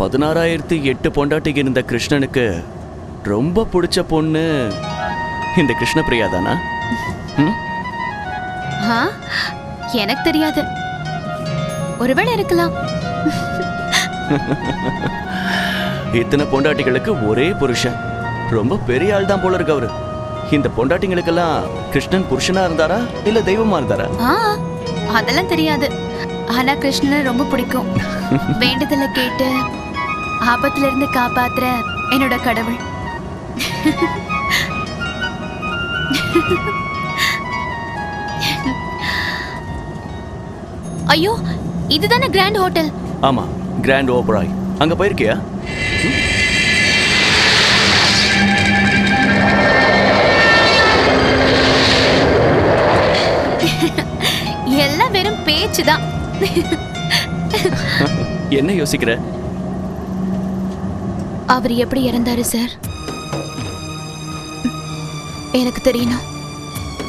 பதினாறாயிரத்தி எட்டு பொண்டாட்டிக்கு இருந்த கிருஷ்ணனுக்கு ரொம்ப பிடிச்ச பொண்ணு இந்த கிருஷ்ணபிரியா தானா? எனக்கு தெரியாது. ஒருவேளை இருக்கலாம். இத்தனை பொண்டாட்டிகளுக்கு ஒரே புருஷன். ரொம்ப பெரிய ஆள் தான் போல இருக்கு அவரு. இந்த பொண்டாட்டிங்களுக்கெல்லாம் கிருஷ்ணன் புருஷனா இருந்தாரா? இல்ல தெய்வமா இருந்தாரா? ஆ அதெல்லாம் தெரியாது. ஆனா கிருஷ்ணனை ரொம்ப பிடிக்கும். வேண்டுதலை கேட்டு ஆபத்துல இருந்து காப்பாத்துற என்னோட கடவுள். ஐயோ இதுதானே கிராண்ட் ஹோட்டல் ஆமா கிராண்ட் ஓபராய் அங்க போயிருக்கியா? எல்லாம் வெறும் பேச்சு தான் என்ன யோசிக்கிற? அவர் எப்படி இறந்தாரு சார்? எனக்கு தெரியணும்.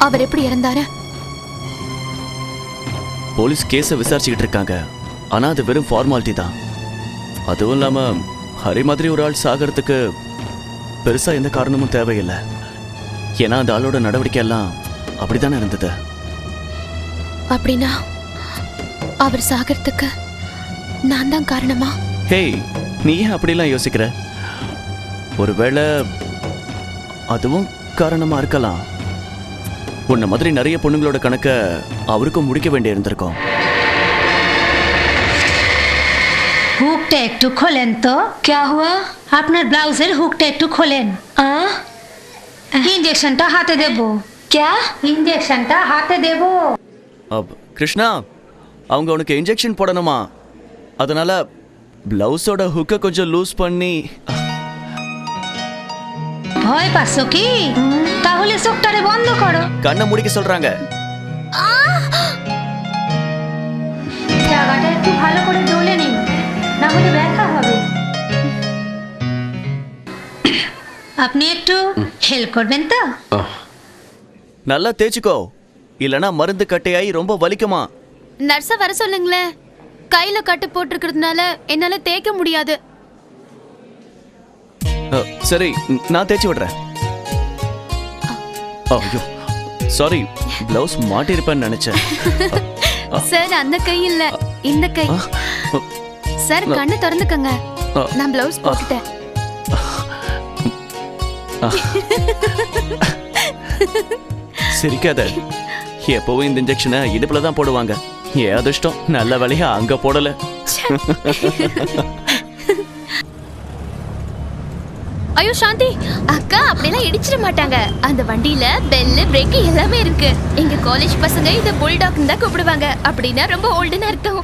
அவர் எப்படி இறந்தாரு? போலீஸ் கேஸை விசாரிச்சுக்கிட்டு இருக்காங்க. ஆனா அது வெறும் ஃபார்மாலிட்டி தான். அதுவும் இல்லாம ஹரி மாதிரி ஒரு ஆள் சாகிறதுக்கு பெருசா எந்த காரணமும் தேவையில்லை. ஏன்னா அந்த ஆளோட நடவடிக்கை எல்லாம் அப்படித்தானே இருந்தது? அப்படின்னா அவர் சாகிறதுக்கு நான் தான் காரணமா? ஹேய் நீ ஏன் அப்படிலாம் யோசிக்கிற? ஒருவேளை அதுவும் காரணமா இருக்கலாம். உன்ன மாதிரி நிறைய பொண்ணுங்களோட கணக்கை அவருக்கும் முடிக்க வேண்டி இருந்திருக்கோம். হুকটা একটু খোলেন তো ক্যা হুয়া আপনার ব্লাউজের হুকটা একটু খোলেন ইঞ্জেকশনটা হাতে দেব ক্যা ইঞ্জেকশনটা হাতে দেব அப் கிருஷ்ணா அவங்க உனக்கு இன்ஜெக்ஷன் போடணுமா? அதனால ப்ளவுஸோட ஹுக்கை கொஞ்சம் லூஸ் பண்ணி ভয় পাচ্ছ কি তাহলে চোখটারে বন্ধ করো கண்ணை முடிக்க சொல்றாங்க জায়গাটা একটু ভালো করে ডলে নিন না হলে ব্যথা হবে আপনি একটু হেল্প করবেন তো நல்லா தேய்ச்சிக்கோ இல்லனா மருந்து கட்டையாகி ரொம்ப வலிக்குமா நர்ஸ வர சொல்லுங்களேன் கையில கட்டு போட்டிருக்கிறதுனால என்னால தேய்க்க முடியாது அ, சரி நான் தேய்ச்சி விடுறேன். ஐயோ சாரி பிளவுஸ் மாட்டிருப்பேன்னு நினைச்சேன். சார் அந்த கை இல்ல இந்த கை. சார் கண்ணு திறந்துக்கங்க. நான் பிளவுஸ் போட்டுட்டேன். சிரிக்காத. எப்பவும் இந்த இன்ஜெக்ஷனை இடுப்புல தான் போடுவாங்க. ஏன் அதிர்ஷ்டம்? நல்ல வேலையா அங்க போடல. ஐயோ சாந்தி அக்கா அப்படிலாம் இடிச்சிட மாட்டாங்க. அந்த வண்டியில பெல்லு பிரேக் எல்லாமே இருக்கு. எங்க காலேஜ் பசங்க இத புல்டாக் தான் கூப்பிடுவாங்க. அப்படின்னா ரொம்ப ஓல்டுன்னு அர்த்தம்.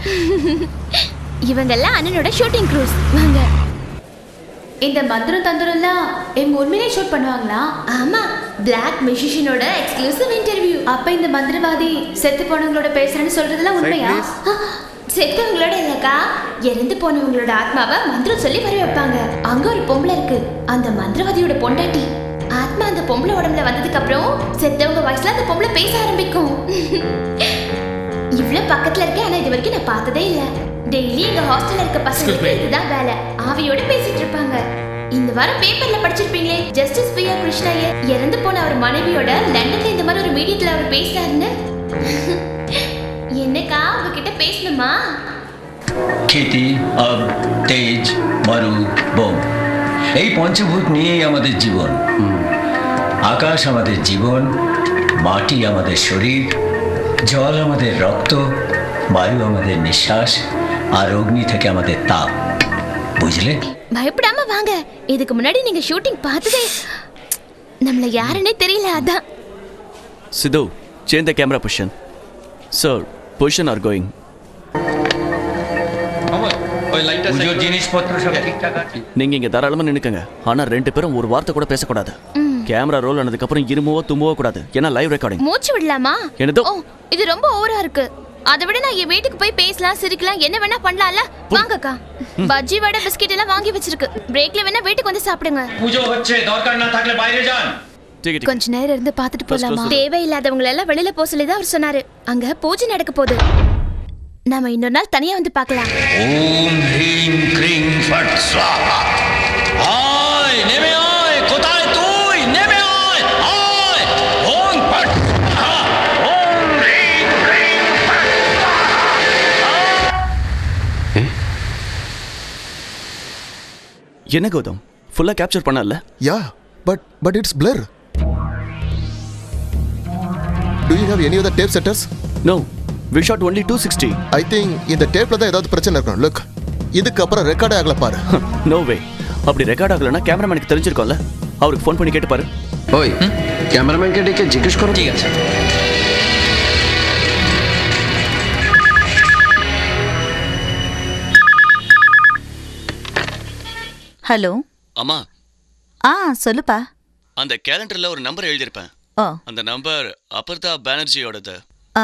இவங்க எல்லாம் அண்ணனோட ஷூட்டிங் க்ரூஸ் வாங்க. இந்த மந்திரம் தந்திரம்லாம் எங்க உண்மையிலே ஷூட் பண்ணுவாங்களா? ஆமா பிளாக் மியூசிஷியனோட எக்ஸ்க்ளூசிவ் இன்டர்வியூ அப்ப இந்த மந்திரவாதி செத்து போனவங்களோட பேசுறேன்னு சொல்றதெல்லாம் உண்மையா? செத்தவங்களோட இல்லக்கா இறந்து போனவங்களோட ஆத்மாவை மந்திரம் சொல்லி வர வைப்பாங்க. அங்க ஒரு பொம்பளை இருக்கு. அந்த மந்திரவாதியோட பொண்டாட்டி. ஆத்மா அந்த பொம்பளை உடம்புல வந்ததுக்கு அப்புறம் செத்தவங்க வயசுல அந்த பொம்பளை பேச ஆரம்பிக்கும். இவ்ளோ பக்கத்துல இருக்கேன். ஆனா இது வரைக்கும் நான் பார்த்ததே இல்ல. டெய்லி எங்க ஹாஸ்டல்ல இருக்க பசங்களுக்கு இதுதான் வேலை. ஆவியோட பேசிட்டு இருப்பாங்க. இந்த வாரம் பேப்பர்ல படிச்சிருப்பீங்களே? ஜஸ்டிஸ் பியா கிருஷ்ணா ஐயர் இறந்து போன அவர் மனைவியோட லண்டன்ல இந்த மாதிரி ஒரு மீடியத்துல அவர் பேசுறாருன்னு என்னக்கா உங்ககிட்ட பேசணுமா খেতি আব তেজ মারু বোম এই পঞ্চভূত নিয়েই আমাদের জীবন আকাশ আমাদের জীবন মাটি আমাদের শরীর জল আমাদের রক্ত বায়ু আমাদের নিঃশ্বাস আর অগ্নি থেকে আমাদের তাপ বুঝলে பயப்படாம வாங்க இதுக்கு முன்னாடி நீங்க ஷூட்டிங் பார்த்ததே நம்மள யாருன்னே தெரியல அதான் Sidhu change the camera position sir position are going পুজোর জিনিসপত্র সব ঠিকঠাক আছে நீங்க இங்க தாராளமா நின்னுக்கங்க ஆனா ரெண்டு பேரும் ஒரு வார்த்தை கூட பேசக்கூடாது கேமரா ரோல் ஆனதுக்கு அப்புறம் இருமவோ தும்பவோ கூடாது ஏன்னா லைவ் ரெக்கார்டிங் மூச்சு விடலாமா என்னதோ? ஓ இது ரொம்ப ஓவரா இருக்கு அதை விட நான் என் வீட்டுக்கு போய் பேசலாம் சிரிக்கலாம் என்ன வேணா பண்ணலாம்ல வாங்கக்கா பஜ்ஜி வடை பிஸ்கெட் எல்லாம் வாங்கி வச்சிருக்கு பிரேக்ல வேணா வீட்டுக்கு வந்து சாப்பிடுங்க পুজো হচ্ছে দরকার না থাকলে বাইরে যান கொஞ்ச நேரம் இருந்து பார்த்துட்டு போலாமா? தேவையில்லாதவங்கள எல்லாம் வெளியில போக சொல்லி தான் அவர் சொன்னாரு. அங்க பூஜை நடக்க போகுது. நாம இன்னொரு நாள் தனியா வந்து பார்க்கலாம். ஓம் ஹ்ரீம் க்ரீம் ஃபட் ஸ்வாஹா. ஆய் நேமே ஆய் கோதாய் தூய் நேமே ஆய் ஆய். ஓம் ஃபட் ஓம் ஹ்ரீம் க்ரீம் ஃபட் என்ன கௌதம்? ஃபுல்லா கேப்சர் பண்ணல yeah but but it's blur Do you have any other tape setters? No we shot only two sixty I think இந்த டேப்ல தான் ஏதாவது பிரச்சனை இருக்கணும் லுக் இதுக்கு அப்புறம் ரெக்கார்ட் ஆகல பாரு நோ வே அப்படி ரெக்கார்ட் ஆகலைன்னா கேமராமேனுக்கு தெரிஞ்சிருக்கோம்ல அவருக்கு ஃபோன் பண்ணி கேட்டு பாரு ওই ক্যামেরাম্যানকে ডেকে জিজ্ঞেস করো ঠিক আছে ஹலோ அம்மா ஆ சொல்லுப்பா அந்த கேலண்டர்ல ஒரு நம்பர் எழுதியிருப்பேன் ஓ அந்த நம்பர் அபர்தா பானர்ஜியோடது. ஆ,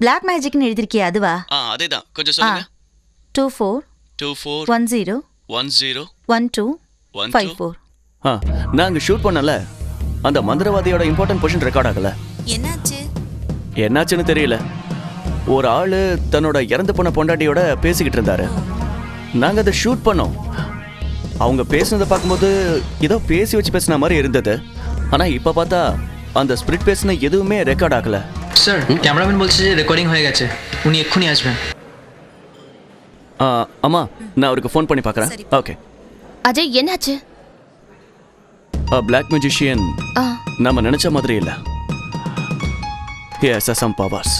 பிளாக் மேஜிக்னு எழுதிருக்கியே அதுவா? ஆ அதே தான் கொஞ்சம் ஆ சொல்லுங்க two four two four one zero one zero one two one five four ஆ நான் அங்கே ஷூட் பண்ணல. அந்த மந்திரவாதியோட இம்பார்ட்டன்ட் பொசிஷன் ரெக்கார்ட் ஆகல. என்னாச்சு? என்னாச்சுன்னு தெரியல. ஒரு ஆளு தன்னோட இறந்து போன பொண்டாட்டியோட பேசிக்கிட்டு இருந்தாரு. நாங்க அதை ஷூட் பண்ணோம். அவங்க பேசுனதை பார்க்கும்போது ஏதோ பேசி வச்சு பேசின மாதிரி இருந்தது. ஆனா இப்ப பார்த்தா அந்த ஸ்பிரிட் பேசின எதுவுமே ரெக்கார்ட் ஆகல স্যার ক্যামেরাম্যান বলছে যে রেকর্ডিং হয়ে গেছে উনি এক্ষুনি আসবেন ஆ, அம்மா நான் அவருக்கு ஃபோன் பண்ணி பார்க்குறேன் ஓகே அஜய் என்னாச்சு பிளாக் மெஜிஷியன் ஆ நம்ம நினைச்ச மாதிரி இல்ல எஸ் சம் பவர்ஸ்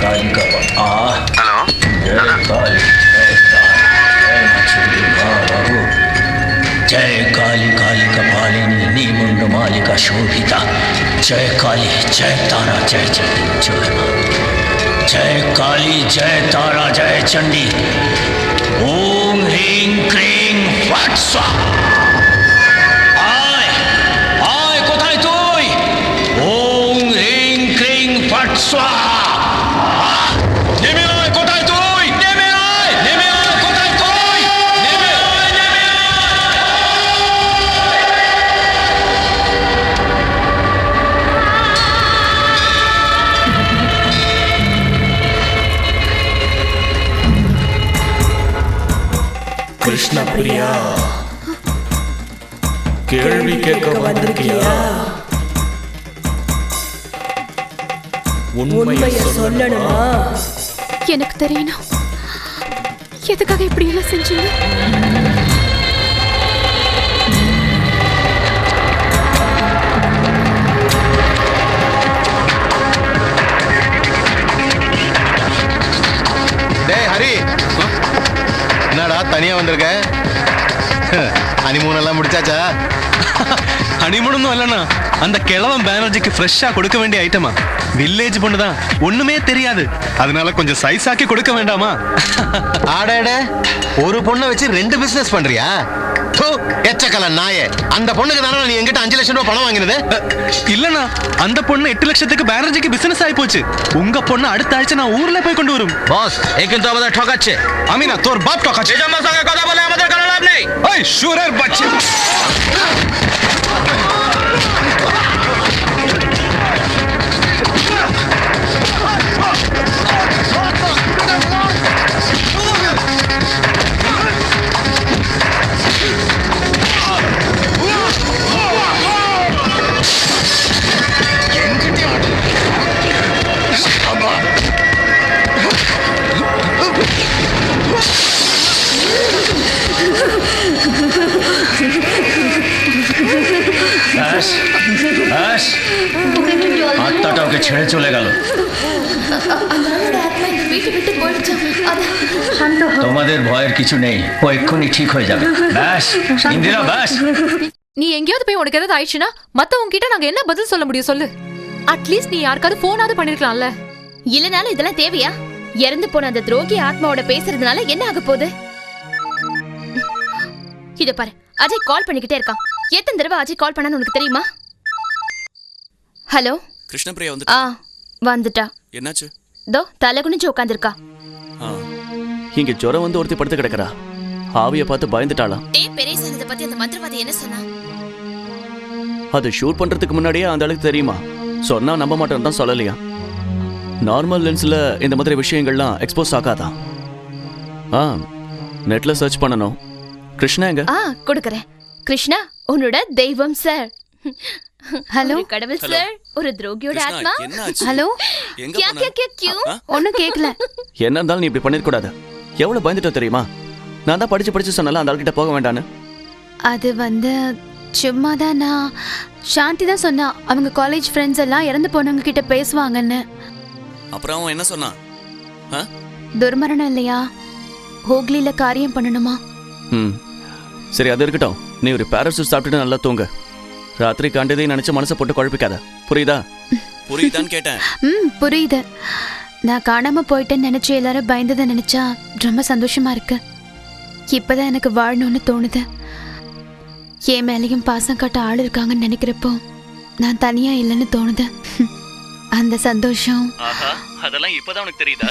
काली জয় কালী কালিকা মালিনী নিমুন্ড মালিকা শোভিতা। জয় কালী, জয় তারা, জয় চণ্ডী জয় মা। জয় কালী, জয় তারা, জয় চণ্ডী। ওম হিং ক্রিং ফট আয় আয়, কোথায় তুই? ওম হিং ক্রিং ফট கிருஷ்ண பிரியா கேள்வி கேட்க வந்திருக்கியா? உண்மையை சொல்லணுமா? எனக்கு தெரியணும். எதுக்காக இப்படி எல்லாம் செஞ்சீங்க? வந்திருக்க ஹனிமூன் எல்லாம் முடிச்சாச்சா? ஹனிமூணொന്നും இல்லைண்ணா. அந்த கிழவன் பேனர்ஜிக்கு ஃப்ரெஷ்ஷா கொடுக்க வேண்டிய ஐட்டமா வில்லேஜ் பொண்ணு தான். ஒண்ணுமே தெரியாது. அதனால கொஞ்சம் சைஸ் ஆக்கி கொடுக்க வேண்டாமா? ஆடாட ஒரு பொண்ணை வச்சு ரெண்டு பிசினஸ் பண்றியா? எச்சக்கல நாயே. அந்த பொண்ணுக்கு தானே நீ எங்கிட்ட அஞ்சு லட்சம் ரூபாய் பணம் வாங்கினது? இல்லனா அந்த பொண்ணு எட்டு லட்சத்துக்கு பேனர்ஜிக்கு பிசினஸ் ஆயி உங்க பொண்ணு அடுத்த ஆഴ്ച நான் ஊர்ல போய் கொண்டு வரும். বস এ কিন্তু আমাদের ঠকাচ্ছে আমি না তোর বাপ ঠকাচ্ছে এই জন্য সঙ্গে কথা বলে আমাদের কোনো লাভ তোমাদের ভয়ের কিছু নেই ও এক্ষুনি ঠিক হয়ে যাবে ব্যাস ইন্দিরা ব্যাস நீ எங்கேயாவது போய் உனக்கு ஏதாவது ஆயிடுச்சுன்னா மத்தவங்க கிட்ட நாங்க என்ன பதில் சொல்ல முடியும் சொல்லு அட்லீஸ்ட் நீ யாருக்காவது போனாவது பண்ணிருக்கலாம்ல இல்லனாலும் இதெல்லாம் தேவையா இறந்து போன அந்த துரோகி ஆத்மாவோட பேசுறதுனால என்ன ஆக போகுது இத பாரு அஜய் கால் பண்ணிக்கிட்டே இருக்கான் எத்தனை தடவை அஜய் கால் பண்ணான்னு உனக்கு தெரியுமா ஹலோ கிருஷ்ணபிரியா வந்து ஆ வந்துட்டா என்னாச்சு? தோ தலை குனிஞ்சு உட்காந்துருக்கா ஆ இங்க ஜுரம் வந்து ஒருத்தி படுத்து கிடக்குறா. ஆவிய பார்த்து பயந்துட்டாளாம் டே பெரியசானதை பத்தி அந்த மந்திரவாதி என்ன சொன்னா? அது ஷூட் பண்றதுக்கு முன்னாடியே அந்த அளவுக்கு தெரியுமா? சொன்னா நம்ப மாட்டேன்னு தான் சொல்லலையா? நார்மல் லென்ஸ்ல இந்த மாதிரி விஷயங்கள்லாம் எக்ஸ்போஸ் ஆகாதான் ஆ நெட்ல சர்ச் பண்ணணும். கிருஷ்ணா எங்க? ஆ கொடுக்கறேன். கிருஷ்ணா உன்னோட தெய்வம் சார் ஹலோ? கடவுள் சார் ஒரு துரோகியோட ஆத்மா? ஹலோ? கியா கியா கியா கியூ. ஒன்னும் கேட்கல என்ன இருந்தாலும் நீ இப்படி பண்ணிருக்க எவ்வளவு பயந்துட்ட தெரியுமா? நான் தான் படிச்சு படிச்சு சொன்னல அந்த ஆள்கிட்ட போக வேண்டான்னு. அது வந்து சும்மா தான் நான் சாந்தி தான் சொன்னா. அவங்க காலேஜ் ஃப்ரெண்ட்ஸ் எல்லாம் இறந்து போனவங்க கிட்ட பேசுவாங்கன்னு. அப்புறம் அவன் என்ன சொன்னான்? ஆ? துர்மரணம் இல்லையா? ஹோக்லில காரியம் பண்ணணுமா? ம். சரி அது இருக்கட்டும். நீ ஒரு பேராசூட் சாப்பிட்டுட்டு நல்லா தூங்க. ராத்திரி கண்டதே நினைச்சு மனசை போட்டு குழப்பிக்காத. புரியுதா? புரியுதான்னு கேட்டேன். ம் புரியுது. நான் காணாம போயிட்டேன்னு நினைச்சு எல்லாரும் பயந்ததை நினைச்சா ரொம்ப சந்தோஷமா இருக்கு. இப்பதான் எனக்கு வாழணும்னு தோணுது. என் மேலேயும் பாசம் காட்ட ஆள் இருக்காங்கன்னு நினைக்கிறப்போ நான் தனியா இல்லைன்னு தோணுது. அந்த சந்தோஷம். ஆஹா அதெல்லாம் இப்பதான் உனக்கு தெரியுதா?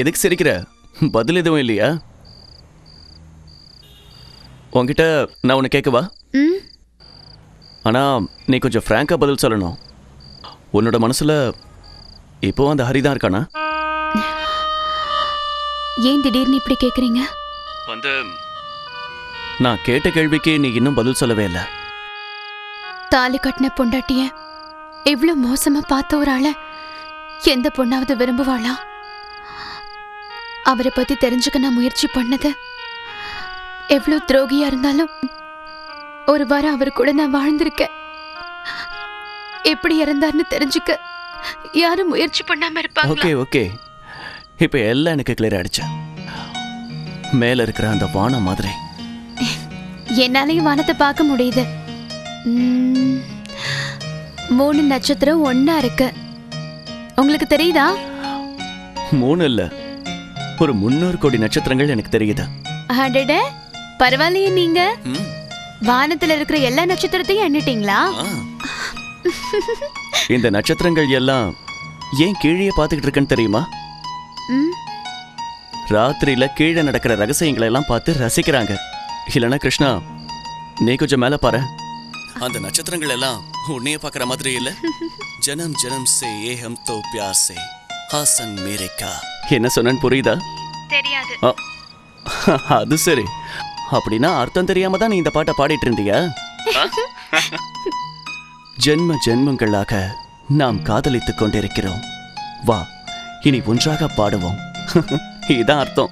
எதுக்கு சிரிக்கிற? பதில் எதுவும் இல்லையா? உன்கிட்ட நான் உன்னை கேட்கவா? ம் ஆனா நீ கொஞ்சம் ஃப்ராங்கா பதில் சொல்லணும். உன்னோட மனசுல இப்போ அந்த ஹரி தான் இருக்கானா? ஏன் திடீர்னு இப்படி கேக்குறீங்க? வந்து நான் கேட்ட கேள்விக்கு நீ இன்னும் பதில் சொல்லவே இல்லை. தாலி கட்டின பொண்டாட்டிய இவ்ளோ மோசமா பார்த்த ஒரு ஆள எந்த பொண்ணாவது விரும்புவாளா? அவரை பத்தி தெரிஞ்சுக்க நான் முயற்சி பண்ணது எவ்வளவு துரோகியா இருந்தாலும் ஒரு வாரம் அவர் கூட நான் வாழ்ந்திருக்கேன். எப்படி இறந்தார்னு தெரிஞ்சுக்க யாரும் முயற்சி பண்ணாம இருப்பாங்க ஓகே ஓகே. இப்போ எல்லாம் எனக்கு கிளியர் ஆயிடுச்சு. மேல இருக்கிற அந்த வானம் மாதிரி. என்னாலையும் வானத்தை பார்க்க முடியுது. மூணு நட்சத்திரம் ஒண்ணா இருக்கு. உங்களுக்கு தெரியுதா? மூணு இல்ல. ஒரு முன்னூறு கோடி நட்சத்திரங்கள் எனக்கு தெரியுது. பரவாயில்லையே நீங்க. வானத்துல இருக்கிற எல்லா நட்சத்திரத்தையும் எண்ணிட்டீங்களா. இந்த நட்சத்திரங்கள் எல்லாம் ஏன் கீழே பார்த்துக்கிட்டு இருக்கேன்னு தெரியுமா? ராத்திரியில கீழே நடக்கிற ரகசியங்களை எல்லாம் பார்த்து ரசிக்கிறாங்க. இல்லனா கிருஷ்ணா நீ கொஞ்சம் மேல பாரு. அந்த நட்சத்திரங்கள் எல்லாம் உன்னைய பார்க்குற மாதிரி இல்ல. ஜனம் ஜனம் சே ஏஹம் தோ பியார் சே. ஹாசன் மேரேக்கா என்ன சொன்னேன்னு புரியுதா? தெரியாது. அது சரி. அப்படின்னா அர்த்தம் தெரியாம தான் நீ இந்த பாட்டை பாடிட்டு இருந்தியா? ஜென்ம ஜென்மங்களாக நாம் காதலித்துக் கொண்டிருக்கிறோம். வா இனி ஒன்றாக பாடுவோம். இதான் அர்த்தம்.